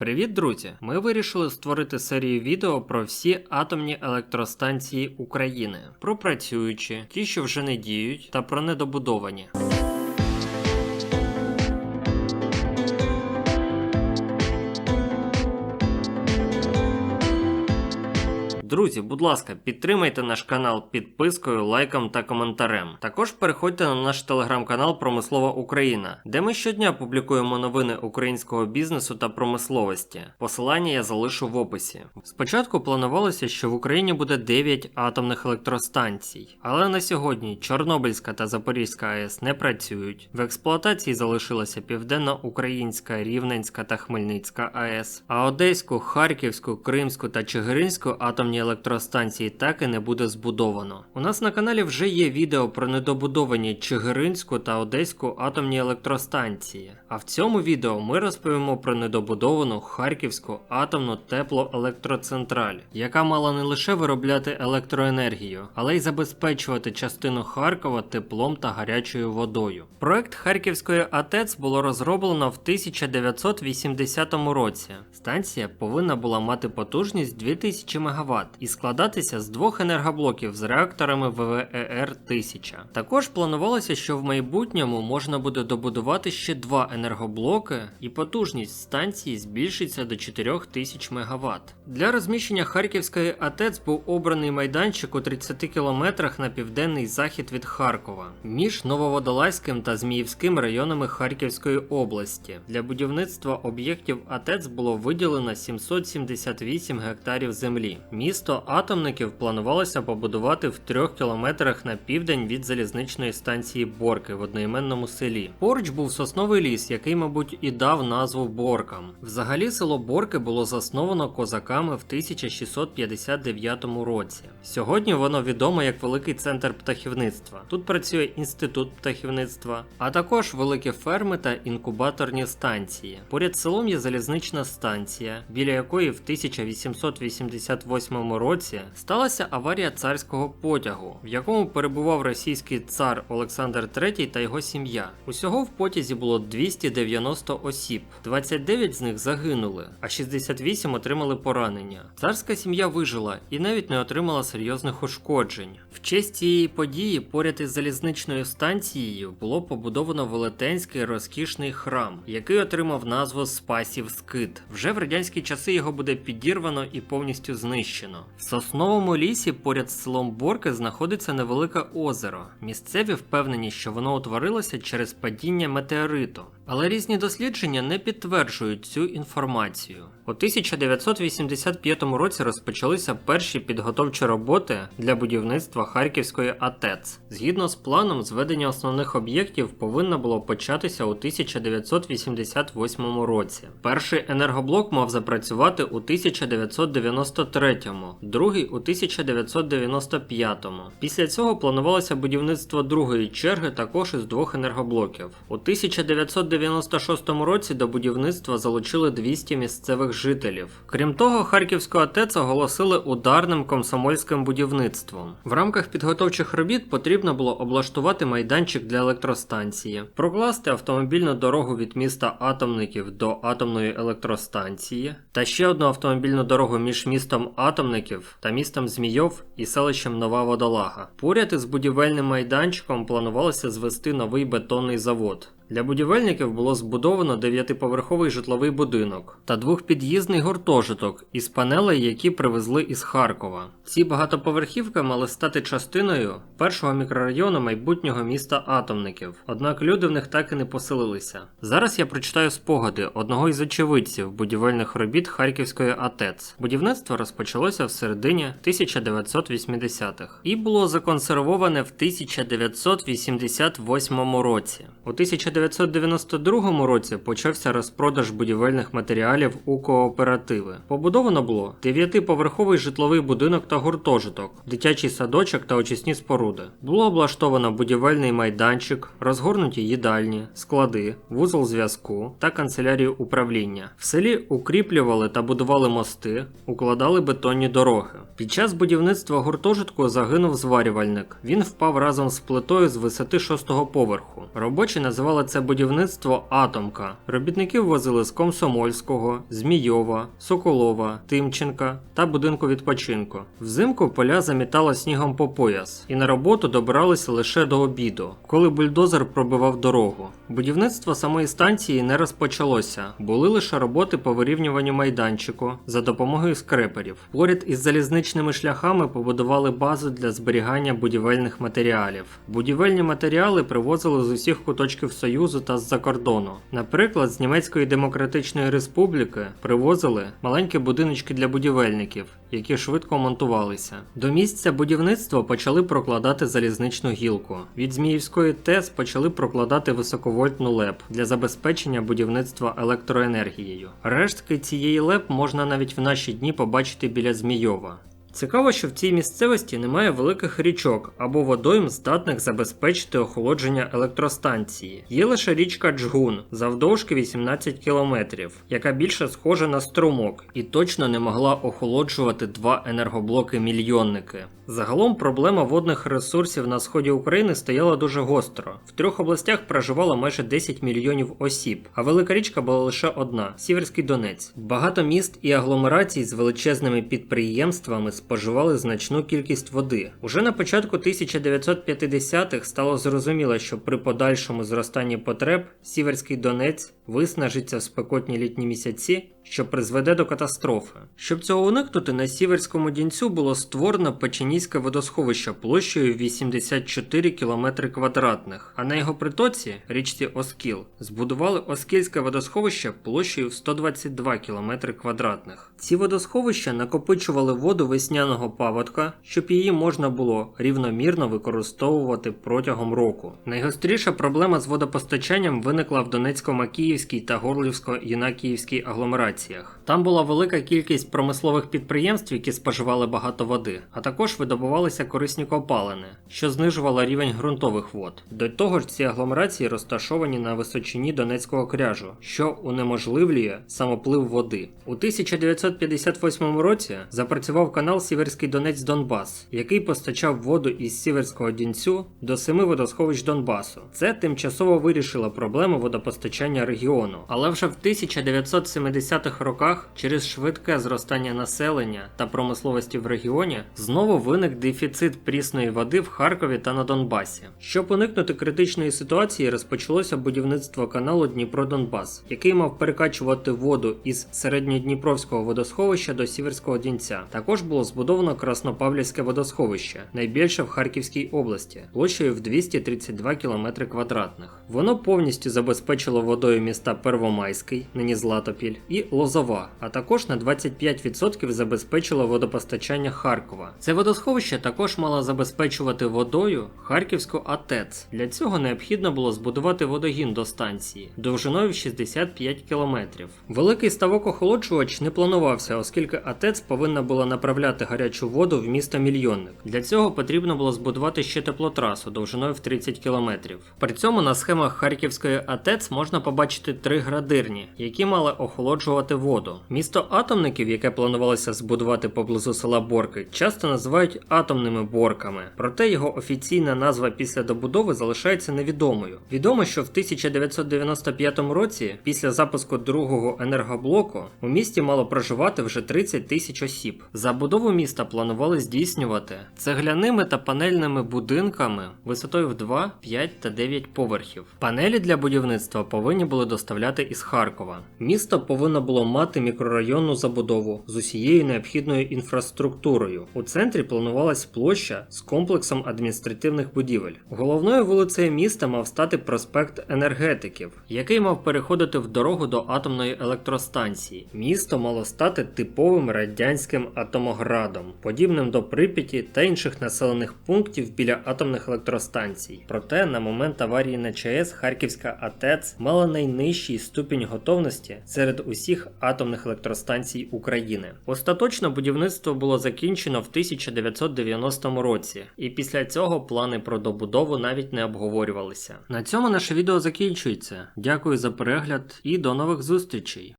Привіт, друзі! Ми вирішили створити серію відео про всі атомні електростанції України, про працюючі, ті, що вже не діють, та про недобудовані. Друзі, будь ласка, підтримайте наш канал підпискою, лайком та коментарем. Також переходьте на наш телеграм-канал Промислова Україна, де ми щодня публікуємо новини українського бізнесу та промисловості. Посилання я залишу в описі. Спочатку планувалося, що в Україні буде 9 атомних електростанцій, але на сьогодні Чорнобильська та Запорізька АЕС не працюють. В експлуатації залишилася Південно-Українська, Рівненська та Хмельницька АЕС, а Одеську, Харківську, Кримську та Чигиринську атомні електростанції так і не буде збудовано. У нас на каналі вже є відео про недобудовані Чигиринську та Одеську атомні електростанції. А в цьому відео ми розповімо про недобудовану Харківську атомну теплоелектроцентраль, яка мала не лише виробляти електроенергію, але й забезпечувати частину Харкова теплом та гарячою водою. Проект Харківської АТЕЦ було розроблено в 1980 році. Станція повинна була мати потужність 2000 МВт і складатися з двох енергоблоків з реакторами ВВЕР 1000. Також планувалося, що в майбутньому можна буде добудувати ще два енергоблоки, і потужність станції збільшиться до 4000 МВт. Для розміщення Харківської АТЕЦ був обраний майданчик у 30 кілометрах на південний захід від Харкова, між Нововодолазьким та Зміївським районами Харківської області. Для будівництва об'єктів АТЕЦ було виділено 778 гектарів землі. Місто атомників планувалося побудувати в трьох кілометрах на південь від залізничної станції Борки в одноіменному селі. Поруч був сосновий ліс, який, мабуть, і дав назву Боркам. Взагалі, село Борки було засновано козаками в 1659 році. Сьогодні воно відомо як великий центр птахівництва. Тут працює інститут птахівництва, а також великі ферми та інкубаторні станції. Поряд селом є залізнична станція, біля якої в 1888 році сталася аварія царського потягу, в якому перебував російський цар Олександр III та його сім'я. Усього в потязі було 290 осіб, 29 з них загинули, а 68 отримали поранення. Царська сім'я вижила і навіть не отримала серйозних ушкоджень. В честь цієї події поряд із залізничною станцією було побудовано велетенський розкішний храм, який отримав назву Спасів Скит. Вже в радянські часи його буде підірвано і повністю знищено. В сосновому лісі поряд з селом Борки знаходиться невелике озеро. Місцеві впевнені, що воно утворилося через падіння метеориту. Але різні дослідження не підтверджують цю інформацію. У 1985 році розпочалися перші підготовчі роботи для будівництва Харківської АТЕЦ. Згідно з планом, зведення основних об'єктів повинно було початися у 1988 році. Перший енергоблок мав запрацювати у 1993, другий у 1995. Після цього планувалося будівництво другої черги також із двох енергоблоків. У 1996 році до будівництва залучили 200 місцевих жителів. Крім того, Харківську АТЕЦ оголосили ударним комсомольським будівництвом. В рамках підготовчих робіт потрібно було облаштувати майданчик для електростанції, прокласти автомобільну дорогу від міста Атомників до атомної електростанції, та ще одну автомобільну дорогу між містом Атомників та містом Змійов і селищем Нова Водолага. Поряд із будівельним майданчиком планувалося звести новий бетонний завод. Для будівельників було збудовано дев'ятиповерховий житловий будинок та двохпід'їзний гуртожиток із панелей, які привезли із Харкова. Ці багатоповерхівки мали стати частиною першого мікрорайону майбутнього міста Атомників, однак люди в них так і не поселилися. Зараз я прочитаю спогади одного із очевидців будівельних робіт Харківської АТЕЦ. Будівництво розпочалося в середині 1980-х і було законсервоване в 1988 році. У 1992 році почався розпродаж будівельних матеріалів у кооперативи. Побудовано було 9-поверховий житловий будинок та гуртожиток, дитячий садочок та очисні споруди. Було облаштовано будівельний майданчик, розгорнуті їдальні, склади, вузол зв'язку та канцелярію управління. В селі укріплювали та будували мости, укладали бетонні дороги. Під час будівництва гуртожитку загинув зварювальник. Він впав разом з плитою з висоти шостого поверху. Робочі називали це будівництво Атомка. Робітників возили з Комсомольського, Змійова, Соколова, Тимченка та будинку відпочинку. Взимку поля замітало снігом по пояс, і на роботу добиралися лише до обіду, коли бульдозер пробивав дорогу. Будівництво самої станції не розпочалося, були лише роботи по вирівнюванню майданчику за допомогою скреперів. Поряд із залізничними шляхами побудували базу для зберігання будівельних матеріалів. Будівельні матеріали привозили з усіх куточків Союзу та з-за кордону. Наприклад, з Німецької Демократичної Республіки привозили маленькі будиночки для будівельників, які швидко монтувалися. До місця будівництва почали прокладати залізничну гілку. Від Зміївської ТЕС почали прокладати високовольтну ЛЕП для забезпечення будівництва електроенергією. Рештки цієї ЛЕП можна навіть в наші дні побачити біля Змійова. Цікаво, що в цій місцевості немає великих річок або водойм, здатних забезпечити охолодження електростанції. Є лише річка Джгун завдовжки 18 кілометрів, яка більше схожа на струмок і точно не могла охолоджувати два енергоблоки-мільйонники. Загалом проблема водних ресурсів на сході України стояла дуже гостро. В трьох областях проживало майже 10 мільйонів осіб, а велика річка була лише одна Сіверський Донець. Багато міст і агломерацій з величезними підприємствами споживали значну кількість води. Уже на початку 1950-х стало зрозуміло, що при подальшому зростанні потреб Сіверський Донець виснажиться в спекотні літні місяці, що призведе до катастрофи. Щоб цього уникнути, на Сіверському дінцю було створено Печенійське водосховище площею 84 км квадратних, а на його притоці, річці Оскіл, збудували Оскільське водосховище площею в 122 км квадратних. Ці водосховища накопичували воду весняного паводка, щоб її можна було рівномірно використовувати протягом року. Найгостріша проблема з водопостачанням виникла в Донецько-Макіївській та Горлівсько-Єнакіївській агломераціях. Там була велика кількість промислових підприємств, які споживали багато води, а також видобувалися корисні копалини, що знижувало рівень ґрунтових вод. До того ж, ці агломерації розташовані на височині Донецького кряжу, що унеможливлює самоплив води. У 1958 році запрацював канал Сіверський Донець Донбас, який постачав воду із Сіверського Дінцю до семи водосховищ Донбасу. Це тимчасово вирішило проблему водопостачання регіону. Але вже в 1970-х роках, через швидке зростання населення та промисловості в регіоні, знову виник дефіцит прісної води в Харкові та на Донбасі. Щоб уникнути критичної ситуації, розпочалося будівництво каналу Дніпро-Донбас, який мав перекачувати воду із середньодніпровського водосховища до Сіверського Дінця. Також було збудовано Краснопавлівське водосховище, найбільше в Харківській області, площею в 232 км квадратних. Воно повністю забезпечило водою міста Первомайський, нині Златопіль, і Лозова, а також на 25% забезпечило водопостачання Харкова. Це водосховище також мало забезпечувати водою Харківську АТЕЦ. Для цього необхідно було збудувати водогін до станції довжиною в 65 кілометрів. Великий ставок охолоджувач не планувався, оскільки АТЕЦ повинна була направляти гарячу воду в місто Мільйонник. Для цього потрібно було збудувати ще теплотрасу довжиною в 30 кілометрів. При цьому на схемах Харківської АТЕЦ можна побачити три градирні, які мали охолоджувати воду. Місто атомників, яке планувалося збудувати поблизу села Борки, часто називають атомними борками. Проте його офіційна назва після добудови залишається невідомою. Відомо, що в 1995 році, після запуску другого енергоблоку, у місті мало проживати вже 30 тисяч осіб. Забудову міста планували здійснювати цегляними та панельними будинками висотою в 2, 5 та 9 поверхів. Панелі для будівництва повинні були доставляти із Харкова. Місто повинно було мати мікрорайонну забудову з усією необхідною інфраструктурою. У центрі планувалась площа з комплексом адміністративних будівель. Головною вулицею міста мав стати проспект енергетиків, який мав переходити в дорогу до атомної електростанції. Місто мало стати типовим радянським атомоградом, подібним до Прип'яті та інших населених пунктів біля атомних електростанцій. Проте на момент аварії на ЧАЕС Харківська АТЕЦ мала найнижчий ступінь готовності серед усіх атомних електростанцій України. Остаточно будівництво було закінчено в 1990 році, і після цього плани про добудову навіть не обговорювалися. На цьому наше відео закінчується. Дякую за перегляд і до нових зустрічей!